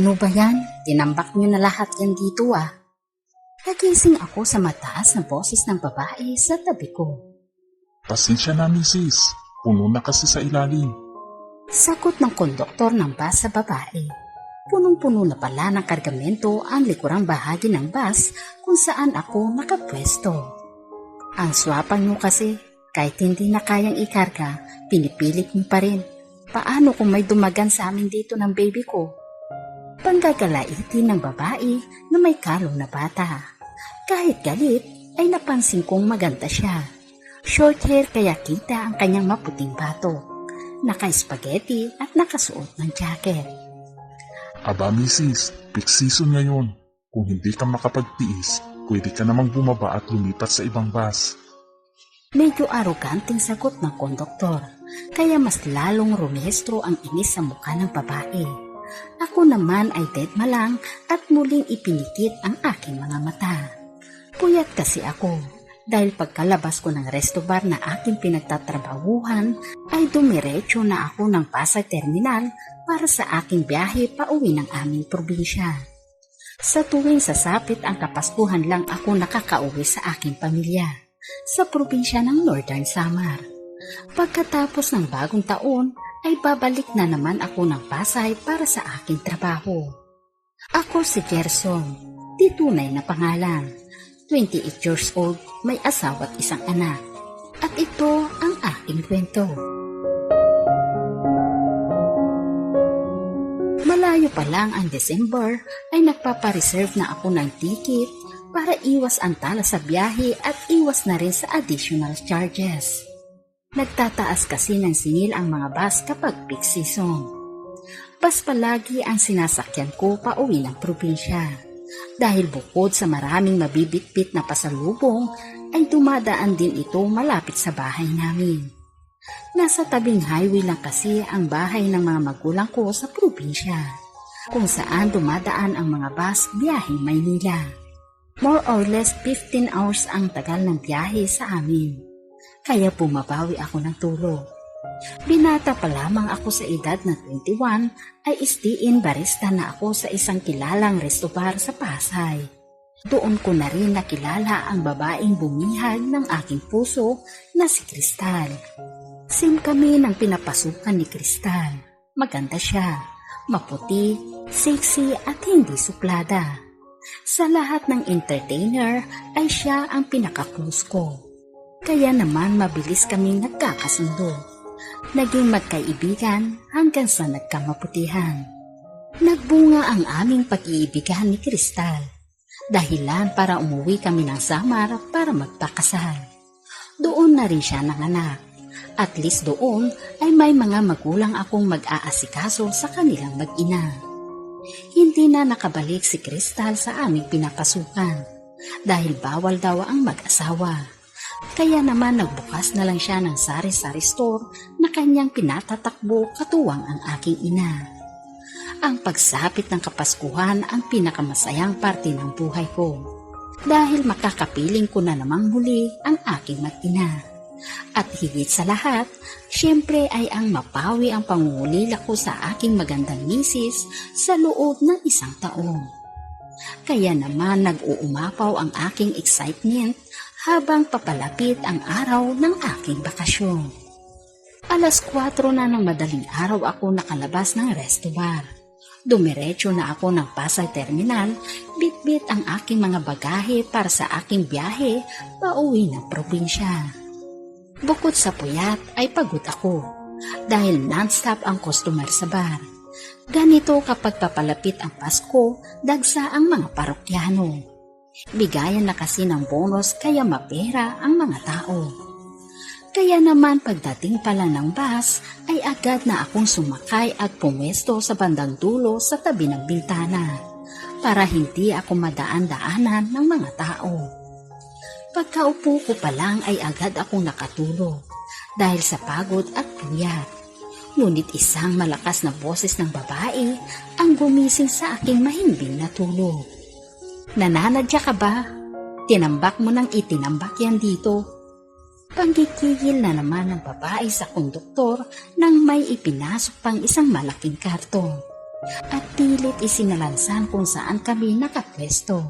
Ano ba yan? Tinambak niyo na lahat yan dito ah. Nagising ako sa mataas na boses ng babae sa tabi ko. Pasensya na, misis. Puno na kasi sa ilalim. Sagot ng konduktor ng bus sa babae. Punong-puno na pala ng kargamento ang likurang bahagi ng bus kung saan ako nakapwesto. Ang swapan mo kasi, kahit hindi na kayang ikarga, pinipilit mo pa rin. Paano kung may dumagan sa amin dito ng baby ko? Panggagalaiti ng babae na may kalong na bata. Kahit galit, ay napansin kong maganda siya. Short hair kaya kita ang kanyang maputing batok. Naka-spaghetti at nakasuot ng jacket. Aba, misis. Peak season ngayon. Kung hindi ka makapagtiis, pwede ka namang bumaba at lumipat sa ibang bus. Medyo aroganteng sagot ng konduktor, kaya mas lalong rumehistro ang inis sa mukha ng babae. Ako naman ay dead malang at muling ipinikit ang aking mga mata. Puyat kasi ako dahil pagkalabas ko ng resto bar na aking pinagtatrabahuhan ay dumiretso na ako ng Pasay Terminal para sa aking biyahe pauwi ng aming probinsya. Sa tuwing sasapit ang kapaskuhan lang ako nakakauwi sa aking pamilya sa probinsya ng Northern Samar. Pagkatapos ng bagong taon ay babalik na naman ako ng Pasay para sa aking trabaho. Ako si Gerson, di tunay na pangalan. 28 years old, may asawa at isang anak. At ito ang aking kwento. Malayo pa lang ang December ay nagpapareserve na ako ng ticket para iwas antala sa biyahe at iwas na rin sa additional charges. Nagtataas kasi ng singil ang mga bus kapag peak season. Bus palagi ang sinasakyan ko pa uwi ng probinsya. Dahil bukod sa maraming mabibitbit na pasalubong, ay dumadaan din ito malapit sa bahay namin. Nasa tabing highway lang kasi ang bahay ng mga magulang ko sa probinsya, kung saan dumadaan ang mga bus biyaheng Maynila. More or less 15 hours ang tagal ng biyahe sa amin, kaya bumabawi ako ng tulog. Binata pa lamang ako sa edad na 21 ay istiin barista na ako sa isang kilalang resto bar sa Pasay. Doon ko na rin nakilala ang babaeng bumihag ng aking puso na si Kristal. Sim kami ng pinapasukan ni Kristal. Maganda siya, maputi, sexy at hindi suplada. Sa lahat ng entertainer ay siya ang pinaka-close ko. Kaya naman mabilis kaming nagkakasundo. Naging magkaibigan hanggang sa nagkamaputihan. Nagbunga ang aming pag-iibigan ni Kristal. Dahilan para umuwi kami ng Samar para magpakasal. Doon na rin siya nanganak. At least doon ay may mga magulang akong mag-aasikaso sa kanilang mag-ina. Hindi na nakabalik si Kristal sa aming pinapasukan dahil bawal daw ang mag-asawa. Kaya naman nagbukas na lang siya ng sari-sari store na kanyang pinatatakbo katuwang ang aking ina. Ang pagsapit ng Kapaskuhan ang pinakamasayang parte ng buhay ko dahil makakapiling ko na namang muli ang aking mag-ina. At higit sa lahat, siyempre ay ang mapawi ang pangungulila ko sa aking magandang misis sa loob ng isang taon. Kaya naman nag-uumapaw ang aking excitement habang papalapit ang araw ng aking bakasyon. Alas 4 na ng madaling araw ako nakalabas ng resto bar. Dumiretso na ako ng Pasay Terminal, bitbit ang aking mga bagahe para sa aking biyahe pauwi ng probinsya. Bukod sa puyat ay pagod ako dahil non-stop ang customer sa bar. Ganito kapag papalapit ang Pasko, dagsa ang mga parokyano. Bigayan na kasi ng bonus kaya mapera ang mga tao. Kaya naman pagdating pala ng bus ay agad na akong sumakay at pumwesto sa bandang dulo sa tabi ng bintana para hindi ako madaan-daanan ng mga tao. Pagkaupo ko pa lang ay agad akong nakatulog dahil sa pagod at puyat. Ngunit isang malakas na boses ng babae ang gumising sa aking mahimbing na tulog. Nananadya ka ba? Tinambak mo nang itinambak yan dito. Panggigigil na naman ng babae sa konduktor nang may ipinasok pang isang malaking karton. at pilit isinalansan kung saan kami nakapwesto.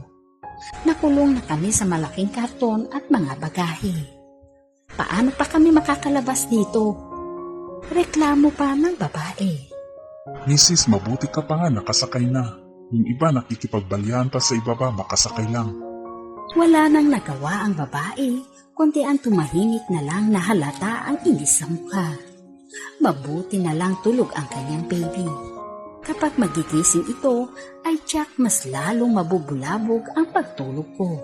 Nakulong na kami sa malaking karton at mga bagahe. Paano pa kami makakalabas dito? Reklamo pa ng babae. Mrs. mabuti ka pa nga nakasakay na. Yung iba nakikipagbalian pa sa ibaba makasakay lang. Wala nang nagawa ang babae, kundi ang tumahimik na lang na halata ang inis sa mukha. Mabuti na lang tulog ang kanyang baby. Kapag magigising ito, ay tiyak mas lalong mabubulabog ang pagtulog ko.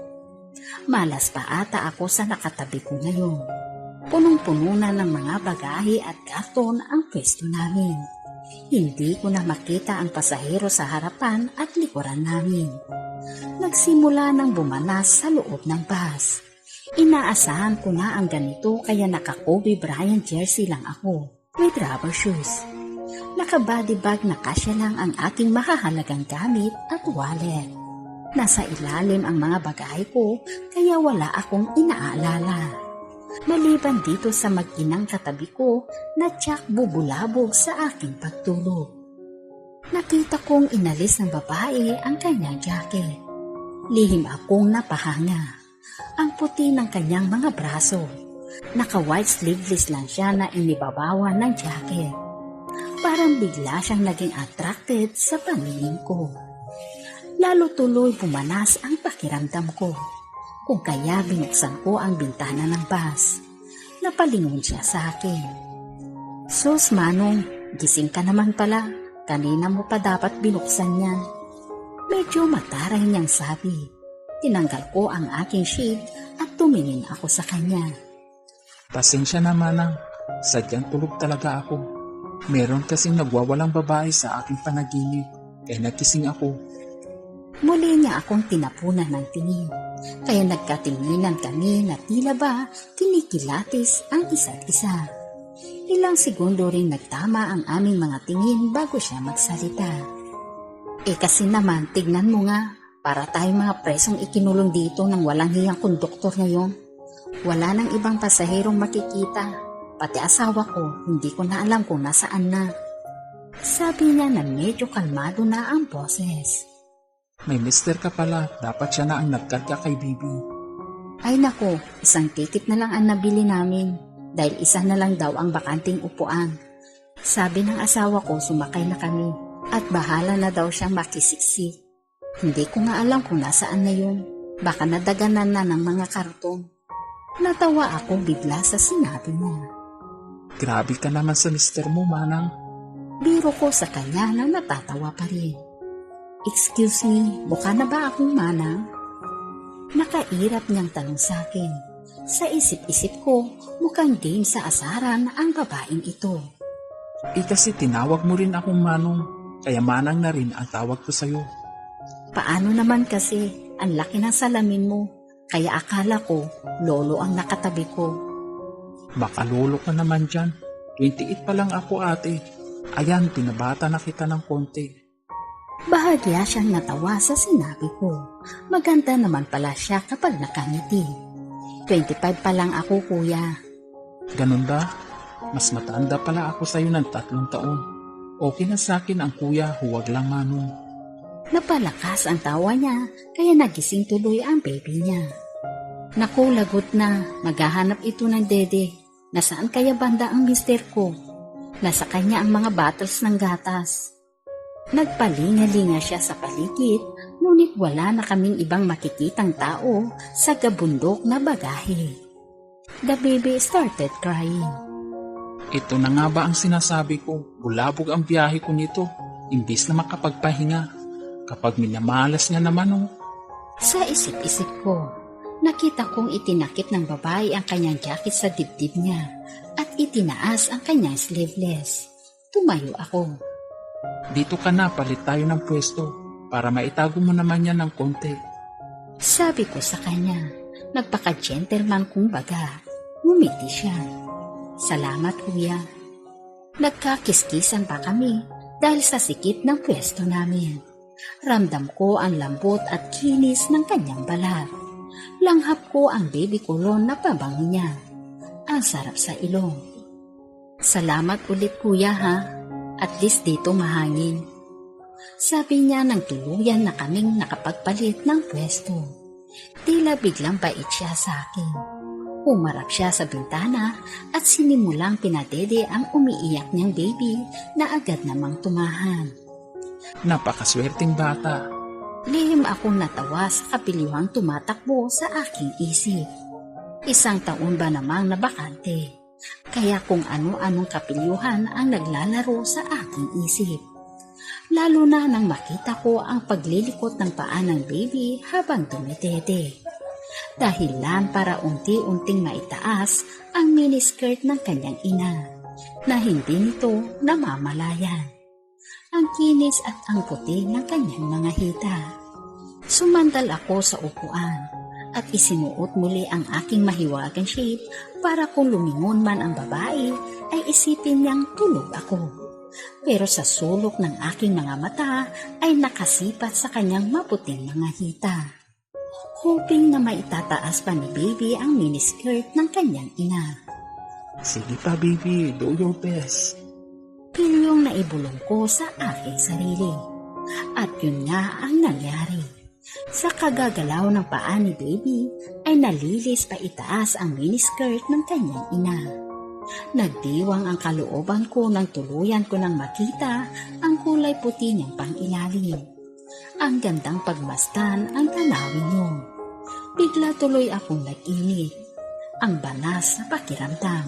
Malas pa ata ako sa nakatabi ko ngayon. Punong-puno na ng mga bagahe at karton ang pwesto namin. Hindi ko na makita ang pasahero sa harapan at likuran namin. Nagsimula ng bumanas sa loob ng bus. Inaasahan ko na ang ganito kaya naka-Kobe Bryant jersey lang ako with rubber shoes. Naka-body bag na kasya lang ang aking mahahalagang gamit at wallet. Nasa ilalim ang mga bagay ko kaya wala akong inaalala. Maliban dito sa mag-inang katabi ko na tiyak bubulabog sa aking pagtulog. Nakita kong inalis ng babae ang kanyang jacket. Lihim akong napahanga. Ang puti ng kanyang mga braso. Naka-white sleeveless lang siya na inibabawan ng jacket. Parang bigla siyang naging attracted sa paningin ko. Lalo tuloy pumanas ang pakiramdam ko. Kung kaya binuksan ko ang bintana ng bus. Napalingon siya sa akin. Sus, Manong, gising ka naman pala. Kanina mo pa dapat binuksan yan. Medyo mataray niyang sabi. Tinanggal ko ang aking shade at tumingin ako sa kanya. Pasensya na manang, sadyang tulog talaga ako. Meron kasing nagwawalang babae sa aking panaginip, kaya nagising ako. Muli niya akong tinapunan ng tingin. Kaya nagkatinginan kami na tila ba kinikilatis ang isa't isa. Ilang segundo ring nagtama ang aming mga tingin bago siya magsalita. Eh kasi naman, tignan mo nga, para tayong mga presong ikinulong dito ng walang hiyang konduktor ngayon. Wala nang ibang pasaherong makikita. Pati asawa ko, hindi ko na alam kung nasaan na. Sabi niya na medyo kalmado na ang boses. May mister ka pala, dapat siya na ang nagkarga kay Bibi. Ay nako, isang ticket na lang ang nabili namin dahil isa na lang daw ang bakanting upuan. Sabi ng asawa ko sumakay na kami at bahala na daw siyang makisiksik. Hindi ko nga alam kung nasaan na yun. Baka nadaganan na ng mga karton. Natawa ako bigla sa sinabi niya. Grabe ka naman sa mister mo, manang. Biro ko sa kanya na natatawa pa rin. Excuse me, mukha na ba akong manang? Nakairap niyang tanong sa akin. Sa isip-isip ko, mukhang game sa asaran ang babaeng ito. Eh kasi tinawag mo rin akong manong, kaya manang na rin ang tawag ko sa'yo. Paano naman kasi, ang laki ng salamin mo, kaya akala ko, lolo ang nakatabi ko. Baka lolo ka naman dyan. 28 pa lang ako ate. Ayan, pinabata na kita ng konti. Bahagya siyang natawa sa sinabi ko. Maganda naman pala siya kapag nakangiti. 25 pa lang ako kuya. Ganun ba? Mas matanda pala ako sa'yo ng tatlong taon. Okay na sa akin ang kuya, huwag lang manong. Napalakas ang tawa niya, kaya nagising tuloy ang baby niya. Naku, lagot na. Maghahanap ito ng dede. Nasaan kaya banda ang mister ko? Nasa kanya ang mga bottles ng gatas. Nagpalingalinga siya sa paligid, ngunit wala na kaming ibang makikitang tao sa gabundok na bagahe. The baby started crying. Ito na nga ba ang sinasabi ko? Bulabog ang biyahe ko nito. Imbis na makapagpahinga. Kapag minamalas niya naman oh. Sa isip-isip ko, nakita kong itinakip ng babae ang kanyang jacket sa dibdib niya at itinaas ang kanyang sleeveless. Tumayo ako. Dito ka na, palit tayo ng pwesto. Para maitago mo naman yan ng konti. Sabi ko sa kanya, nagpaka-gentleman kung baga. Ngumiti siya. Salamat kuya. Nagkakiskisan pa kami dahil sa sikip ng pwesto namin. Ramdam ko ang lambot at kinis ng kanyang balat. Langhap ko ang baby kulon na pabango niya. Ang sarap sa ilong. Salamat ulit kuya ha. At least dito mahangin. Sabi niya nang tuluyan na kaming nakapagpalit ng pwesto. Tila biglang bait siya sa akin. Umarap siya sa bintana at sinimulang pinadede ang umiiyak niyang baby na agad namang tumahan. Napakaswerteng bata. Lihim akong natawa sa kapiliwang tumatakbo sa aking isip. Isang taon ba namang nabakante? Kaya kung ano-anong kapiliuhan ang naglalaro sa aking isip. Lalo na nang makita ko ang paglilikot ng paa ng baby habang tumitete. Dahilan para unti-unting maitaas ang miniskirt ng kanyang ina na hindi nito namamalayan ang kinis at ang puti ng kanyang mga hita. Sumandal ako sa upuan at isinuot muli ang aking mahiwagang shape para kung lumingon man ang babae ay isipin niyang tulog ako. Pero sa sulok ng aking mga mata ay nakasipat sa kanyang maputing mga hita. Hoping na maitataas pa ni baby ang miniskirt ng kanyang ina. Sige pa baby, do your best. Pilyong naibulong ko sa aking sarili. At yun nga ang nangyari. Sa kagagalaw ng paa ni baby ay nalilis pa itaas ang miniskirt ng kanyang ina. Nagdiwang ang kalooban ko nang tuluyan ko nang makita ang kulay puti niyang pangilalim. Ang gandang pagmastan ang tanawin niyo. Bigla tuloy akong nag-init. Ang banas na pakiramdam.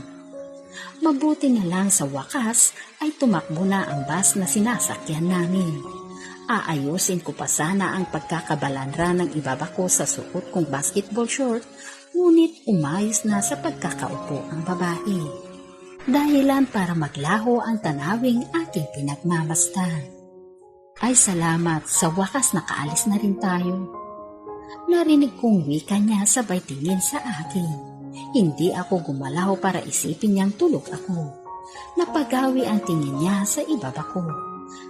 Mabuti na lang sa wakas ay tumakbo na ang bus na sinasakyan namin. Aayusin ko pa sana ang pagkakabalandra ng ibaba ko sa suot kong basketball short, ngunit umayos na sa pagkakaupo ang babae. Dahilan para maglaho ang tanawing aking pinagmamastan. Ay salamat, sa wakas nakaalis na rin tayo. Narinig kong wika niya sabay tingin sa akin. Hindi ako gumalaw para isipin niyang tulog ako. Napagawi ang tingin niya sa ibaba ko.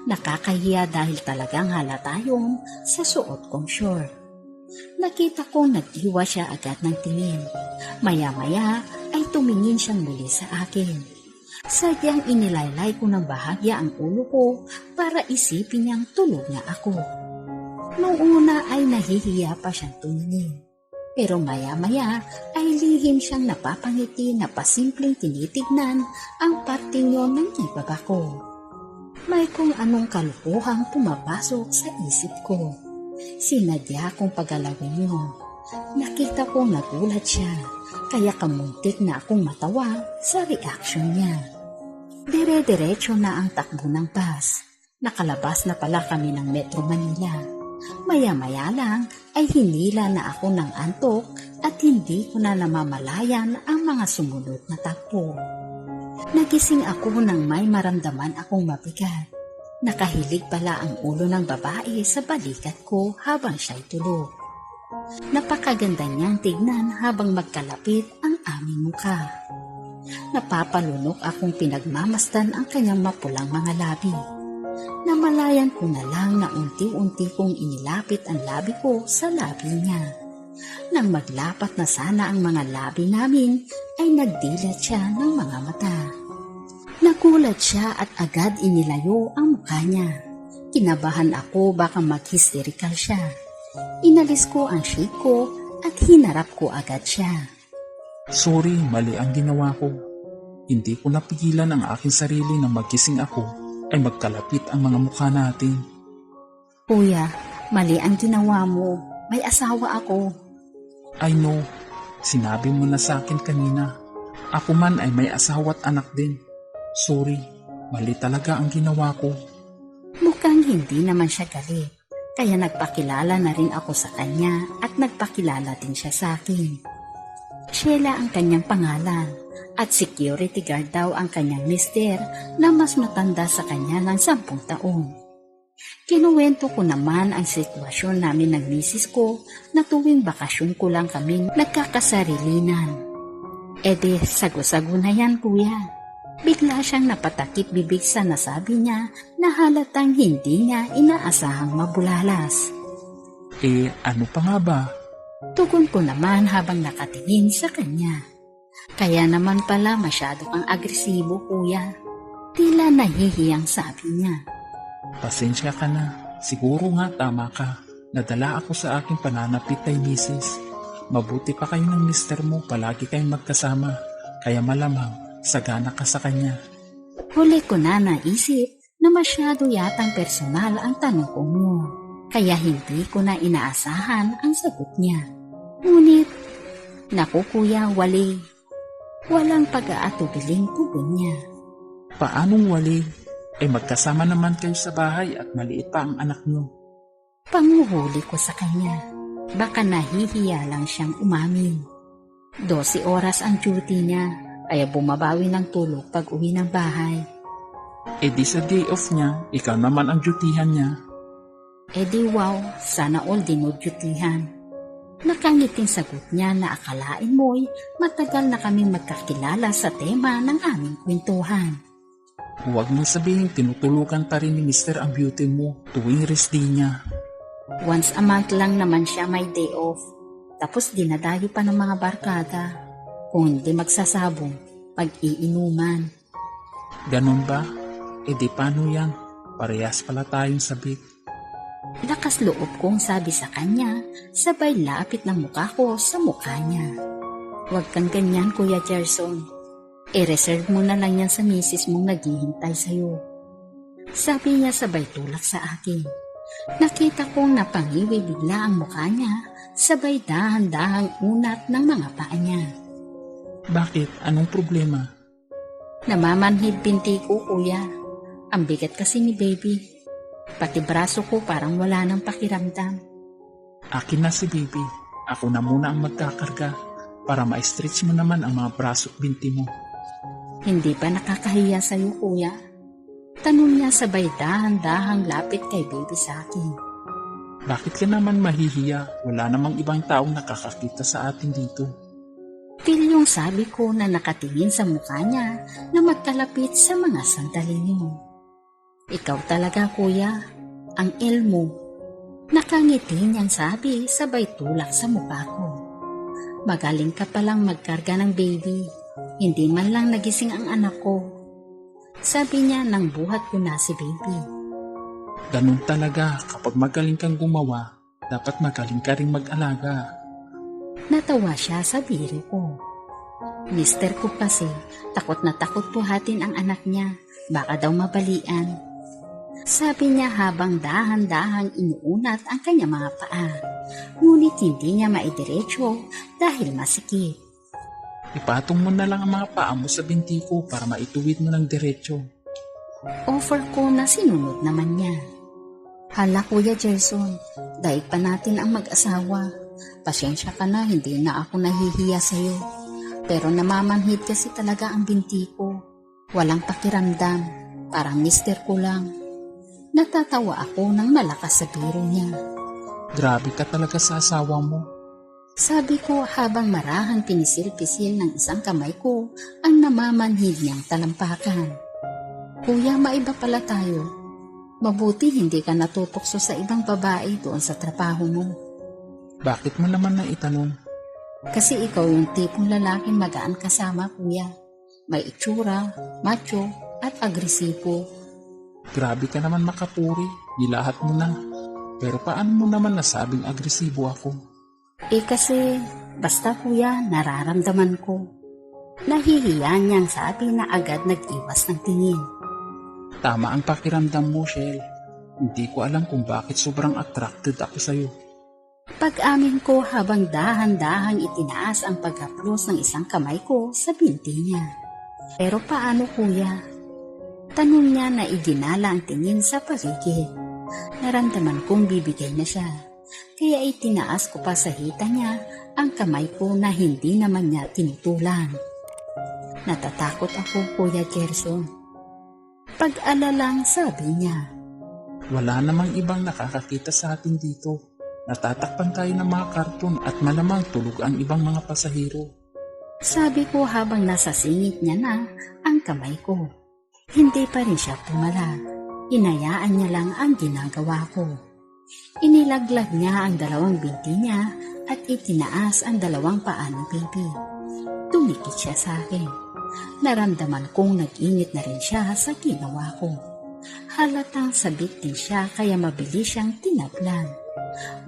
Nakakahiya dahil talagang halata yun sa suot kong short. Nakita kong nag-iwa siya agad ng tingin. Maya-maya ay tumingin siyang muli sa akin. Sadyang inilaylay ko ng bahagya ang ulo ko para isipin niyang tulog na ako. Noong una ay nahihiya pa siyang tumingin. Pero maya-maya ay lihim siyang napapangiti na pasimpleng tinitignan ang parting yon ng ibaba ko. May kung anong kalukuhang pumapasok sa isip ko. Sinadya kong pagalawin yun. Nakita kong nagulat siya, kaya kamuntik na akong matawa sa reaction niya. Dire-diretso na ang takbo ng bus. Nakalabas na pala kami ng Metro Manila. Maya-maya lang ay hinila na ako ng antok at hindi ko na namamalayan ang mga sumunod na takbo. Nagising ako nang may maramdaman akong mabigat. Nakahilig pala ang ulo ng babae sa balikat ko habang siya'y tulog. Napakaganda niyang tignan habang magkalapit ang aming mukha. Napapalunok akong pinagmamastan ang kanyang mapulang mga labi. Namalayan ko na lang na unti-unti kong inilapit ang labi ko sa labi niya. Nang maglapat na sana ang mga labi namin, ay nagdilat siya ng mga mata. Nagulat siya at agad inilayo ang mukha niya. Kinabahan ako baka mag-hysterical siya. Inalis ko ang shade ko at hinarap ko agad siya. Sorry, mali ang ginawa ko. Hindi ko napigilan ang aking sarili na magising ako ay magkalapit ang mga mukha natin. Kuya, mali ang ginawa mo. May asawa ako. I know, sinabi mo na sa akin kanina. Ako man ay may asawa at anak din. Sorry, mali talaga ang ginawa ko. Mukhang hindi naman siya galit. Kaya nagpakilala na rin ako sa kanya at nagpakilala din siya sa akin. Sheila ang kanyang pangalan at security guard daw ang kanyang mister na mas matanda sa kanya ng sampung taon. Kinuwento ko naman ang sitwasyon namin ng misis ko na tuwing bakasyon ko lang kaming nagkakasarilinan. E di, sago-sago na yan kuya. Bigla siyang napatakip bibig sa nasabi niya na halatang hindi niya inaasahang mabulalas. Eh, ano pa nga ba? Tugon ko naman habang nakatingin sa kanya. Kaya naman pala masyado kang agresibo, kuya. Tila nahihiyang sabi niya. Pasensya ka na. Siguro nga tama ka. Nadala ako sa aking pananapit kay misis. Mabuti pa kayo ng mister mo, palagi kayong magkasama. Kaya malamang, sagana ka sa kanya. Huli ko na naisip na masyado yatang personal ang tanong ko mo. Kaya hindi ko na inaasahan ang sagot niya. Ngunit, naku kuya, wali. Walang pag-aatubiling tugon niya. Paanong wali? Eh magkasama naman kayo sa bahay at maliit pa ang anak nyo. Panguhuli ko sa kanya. Baka nahihiya lang siyang umamin. 12 oras ang duty niya, kaya bumabawi ng tulog pag uwi ng bahay. Eh di sa day off niya, ikaw naman ang dutihan niya. E di wow, sana all dinudutihan. Nakangiting sagot niya na akalain mo'y matagal na kaming magkakilala sa tema ng aming kwentuhan. Huwag mong sabihin tinutulugan pa rin ni Mr. ang beauty mo tuwing rest day niya. Once a month lang naman siya may day off. Tapos dinadayo pa ng mga barkada. Kung hindi magsasabong, pag-iinuman. Ganun ba? Eh di paano yan? Parehas pala tayong sabik. Lakas loob kong sabi sa kanya, sabay lapit ng mukha ko sa mukha niya. Huwag kang ganyan, Kuya Gerson. I-reserve mo na lang yan sa misis mong naghihintay sa'yo. Sabi niya sabay tulak sa akin. Nakita kong napangiwi bigla ang mukha niya, sabay dahan-dahang unat ng mga paa niya. Bakit? Anong problema? Namamanhid binti ko, kuya. Ang bigat kasi ni baby. Pati braso ko parang wala nang pakiramdam. Akin na si baby. Ako na muna ang magkakarga para ma-stretch mo naman ang mga braso at binti mo. Hindi ba nakakahiya sa'yo, kuya? Tanong niya sabay dahan-dahang lapit kay baby sa akin. Bakit ka naman mahihiya? Wala namang ibang taong nakakakita sa atin dito. Feel yung sabi ko na nakatingin sa mukha niya na magkalapit sa mga sandali niyo. Ikaw talaga, kuya. Ang elmo. Nakangiti niyang sabi sabay tulak sa mukha ko. Magaling ka palang magkarga ng baby. Hindi man lang nagising ang anak ko. Sabi niya nang buhat ko na si baby. Ganun talaga, kapag magaling kang gumawa, dapat magaling ka rin mag-alaga. Natawa siya sa biro ko. Mister ko kasi, takot na takot buhatin ang anak niya. Baka daw mabalian. Sabi niya habang dahan-dahang inuunat ang kanya mga paa. Ngunit hindi niya maidiretso dahil masikip. Ipatong mo na lang ang mga paa mo sa binti ko para maituwid mo ng diretsyo. Offer ko na sinunod naman niya. Hala Kuya Gerson, daig pa natin ang mag-asawa. Pasensya ka na, hindi na ako nahihiya sa'yo. Pero namamanhid kasi talaga ang binti ko. Walang pakiramdam, parang mister ko lang. Natatawa ako ng malakas sa biro niya. Grabe ka talaga sa asawa mo. Sabi ko habang marahang pinisil-pisil ng isang kamay ko ang namamanhid niyang talampakan. Kuya, maiba pala tayo. Mabuti hindi ka natutokso sa ibang babae doon sa trabaho mo. Bakit mo naman na itanong? Kasi ikaw yung tipong lalaking magaan kasama, kuya. May itsura, macho, at agresibo. Grabe ka naman makapuri, nilahat mo na. Pero paano mo naman nasabing agresibo ako? Eh kasi, basta kuya, nararamdaman ko. Nahihiya niyang sabi na agad nag-iwas ng tingin. Tama ang pakiramdam mo, Shell. Hindi ko alam kung bakit sobrang attracted ako sa'yo. Pag-amin ko habang dahan-dahang itinaas ang pagkaplos ng isang kamay ko sa binti niya. Pero paano kuya? Tanong niya na iginala ang tingin sa paligid. Naramdaman kong bibigay na siya. Kaya itinaas ko pa sa hita niya ang kamay ko na hindi naman niya tinutulan. Natatakot ako, Kuya Gerson. Pag-alalang sabi niya, Wala namang ibang nakakakita sa atin dito. Natatakpan tayo ng mga karton at malamang tulog ang ibang mga pasahero. Sabi ko habang nasa singit niya na ang kamay ko. Hindi pa rin siya pumala. Hinayaan niya lang ang ginagawa ko. Inilaglag niya ang dalawang binti niya at itinaas ang dalawang paa ni baby. Tumikit siya sa akin. Naramdaman kong nag-init na rin siya sa ginawa ko. Halatang sabik din siya kaya mabilis siyang tinablan.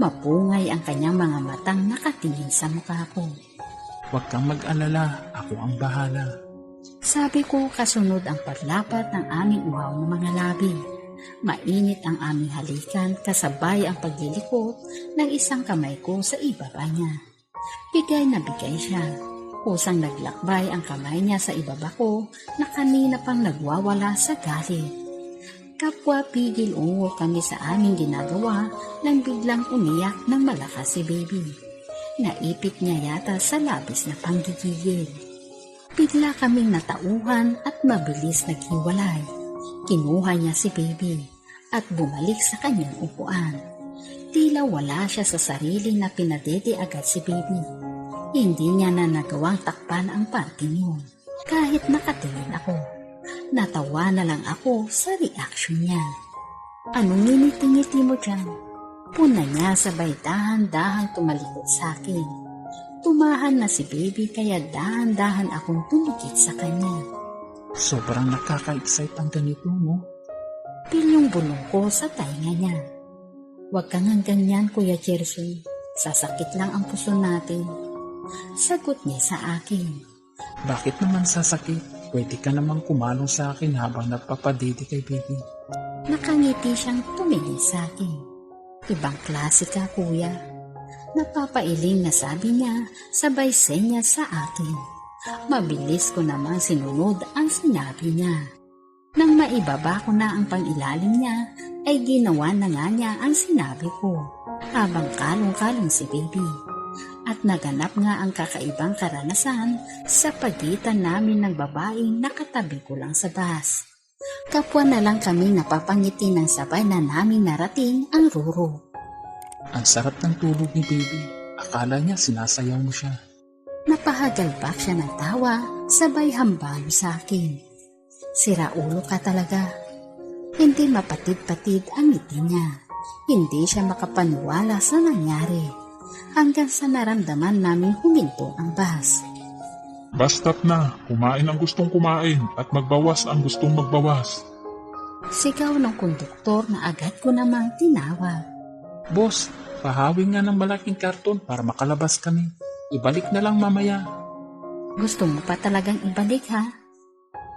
Mapungay ang kanyang mga matang nakatingin sa mukha ko. Huwag kang mag-alala, ako ang bahala. Sabi ko kasunod ang paglapat ng aming uhaw ng mga labi. Mainit ang aming halikan kasabay ang paglilikot ng isang kamay ko sa ibaba niya. Bigay na bigay siya. Kusang naglakbay ang kamay niya sa ibaba ko na kanina pang nagwawala sa galit. Kapwa pigil ungo kami sa aming ginagawa nang biglang umiyak ng malakas si baby. Naipit niya yata sa labis na panggigigil. Bigla kaming natauhan at mabilis naghiwalay. Kinuha niya si baby at bumalik sa kanyang upuan. Tila wala siya sa sarili na pinadede agad si baby. Hindi niya na nagawang takpan ang parting yun. Kahit nakatingin ako. Natawa na lang ako sa reaction niya. Anong ngiti-ngiti mo dyan? Puna niya sabay dahan-dahan tumalikod sa akin. Tumahan na si baby kaya dahan-dahan akong tumikit sa kanya. Sobrang nakaka-excite ang ganito mo. Pilyong bulong ko sa tainga niya. Huwag kang ang ganyan, Kuya Jerson. Sasakit lang ang puso natin. Sagot niya sa akin. Bakit naman sasakit? Pwede ka namang kumalong sa akin habang nagpapadidi kay baby. Nakangiti siyang tumingin sa akin. Ibang klase ka, kuya. Napapailing na sabi niya, sabay senya sa akin. Mabilis ko namang sinunod ang sinabi niya. Nang maibaba ko na ang pangilalim niya, ay ginawa na nga niya ang sinabi ko, habang kalong-kalong si baby. At naganap nga ang kakaibang karanasan sa pagitan namin ng babaeng nakatabi ko lang sa bus. Kapwa na lang kami napapangiti ng sabay na naming narating ang ruro. Ang sarap ng tulog ni baby. Akala niya sinasayaw mo siya. Napahagalpak siya ng tawa, sabay hambalo sa akin. Sira ulo ka talaga. Hindi mapatid-patid ang ngiti niya. Hindi siya makapaniwala sa nangyari. Hanggang sa naramdaman namin huminto ang bus. Basta't na, kumain ang gustong kumain at magbawas ang gustong magbawas. Sigaw ng konduktor na agad ko namang tinawag. Boss, pahawing nga ng malaking karton para makalabas kami. Ibalik na lang mamaya. Gusto mo pa talagang ibalik ha?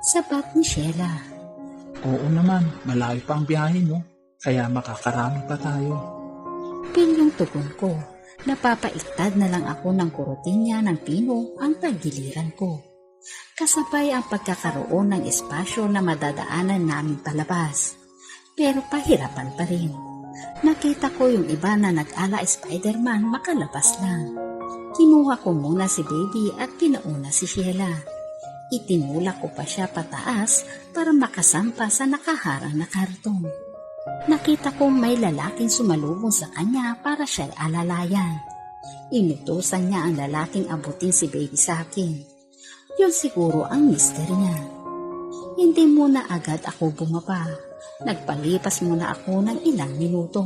Sabat ni Sheila. Oo naman, malayo pa ang biyahe mo. Kaya makakarami pa tayo. Pilyong tugon ko. Napapaiktad na lang ako ng kurotinya ng pino ang tagiliran ko. Kasabay ang pagkakaroon ng espasyo na madadaanan namin palabas. Pero pahirapan pa rin. Nakita ko yung iba na nag-ala Spider-Man makalabas lang. Kinuha ko muna si baby at pinauna si Sheila. Itinulak ko pa siya pataas para makasampa sa nakaharang na karton. Nakita ko may lalaking sumalubong sa kanya para siya alalayan. Inutusan niya ang lalaking abutin si baby sa akin. Yun siguro ang mister niya. Hindi muna agad ako bumaba. Nagpalipas muna ako ng ilang minuto.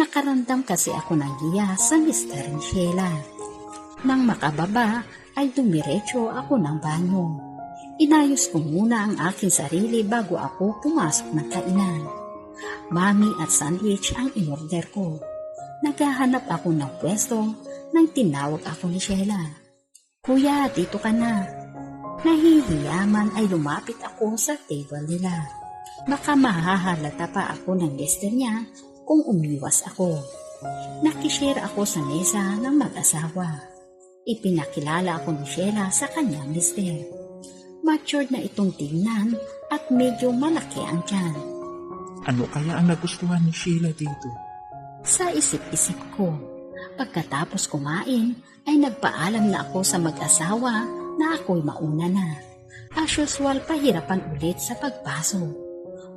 Nakarandam kasi ako ng giya sa mister ni Sheila. Nang makababa ay dumiretso ako ng banyo. Inayos ko muna ang aking sarili bago ako pumasok ng kainan. Mami at sandwich ang inorder ko. Naghahanap ako ng pwesto nang tinawag ako ni Sheila. Kuya, dito ka na. Nahihiyaman ay lumapit ako sa table nila. Baka mahahalata pa ako ng mister niya kung umiwas ako. Nakishare ako sa mesa ng mag-asawa. Ipinakilala ako ni Sheila sa kanyang mister. Matured na itong tingnan at medyo malaki ang tiyan. Ano kaya ang nagustuhan ni Sheila dito? Sa isip-isip ko, pagkatapos kumain ay nagpaalam na ako sa mag-asawa na ako'y mauna na. As usual, pahirapan ulit sa pagpasok.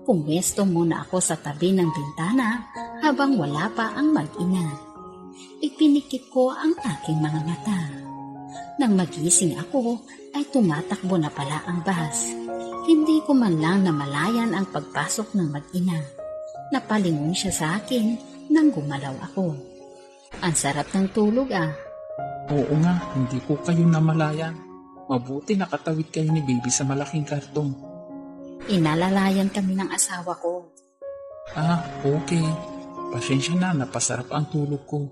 Pumesto muna ako sa tabi ng bintana habang wala pa ang mag-ina. Ipinikit ko ang aking mga mata. Nang magising ako, ay tumatakbo na pala ang bus. Hindi ko man lang namalayan ang pagpasok ng mag-ina. Napalingon siya sa akin nang gumalaw ako. Ang sarap ng tulog ah. Oo nga, hindi ko kayo namalayan. Mabuti nakatawid kayo ni baby sa malaking karton. Inalalayan kami ng asawa ko. Ah, okay. Pasensya na, napasarap ang tulog ko.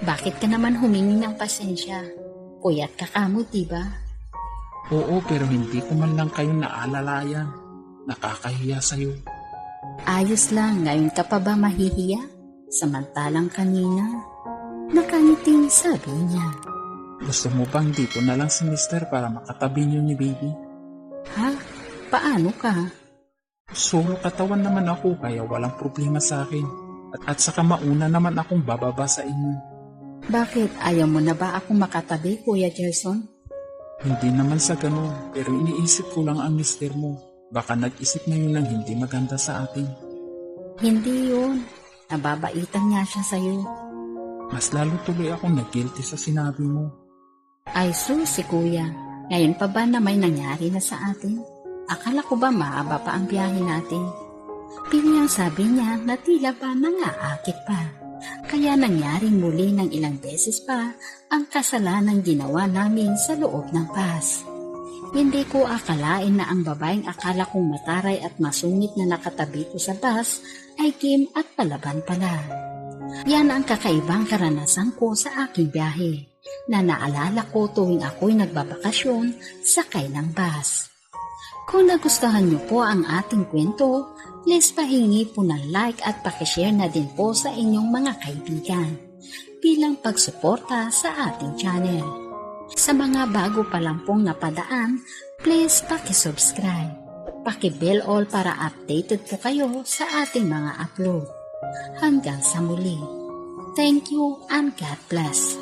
Bakit ka naman humingi ng pasensya? Puyat ka kamo, diba? Oo, pero hindi ko man lang kayo naalalayan. Nakakahiya sa'yo. Ayos lang, ngayon ka pa ba mahihiya? Samantalang kanina, nakangiting sabi niya. Gusto mo bang dito na lang si mister para makatabi niyo ni baby? Ha? Paano ka? Solo katawan naman ako kaya walang problema sa akin. At, at saka mauna naman akong bababa sa inyo. Bakit ayaw mo na ba akong makatabi, Kuya Gerson? Hindi naman sa ganun, pero iniisip ko lang ang mister mo. Baka nag-isip ngayon ng hindi maganda sa atin. Hindi yun. Nababaitan niya siya sa'yo. Mas lalo tuloy akong nag-guilty sa sinabi mo. Ay sus, si Kuya. Ngayon pa ba na may nangyari na sa atin? Akala ko ba maaba pa ang biyahe natin? Pinyang sabi niya na tila ba nangaakit pa. Kaya nangyaring muli ng ilang beses pa ang kasalanang ginawa namin sa loob ng bus. Hindi ko akalain na ang babaeng akala kong mataray at masungit na nakatabi ko sa bus ay Kim at palaban pala. Yan ang kakaibang karanasan ko sa aking biyahe na naalala ko tuwing ako'y nagbabakasyon sakay ng bus. Kung nagustuhan niyo po ang ating kwento, please pahingi po ng like at pakishare na din po sa inyong mga kaibigan bilang pagsuporta sa ating channel. Sa mga bago pa lang pong napadaan, please pakisubscribe. Pakibell all para updated po kayo sa ating mga upload. Hanggang sa muli. Thank you and God bless.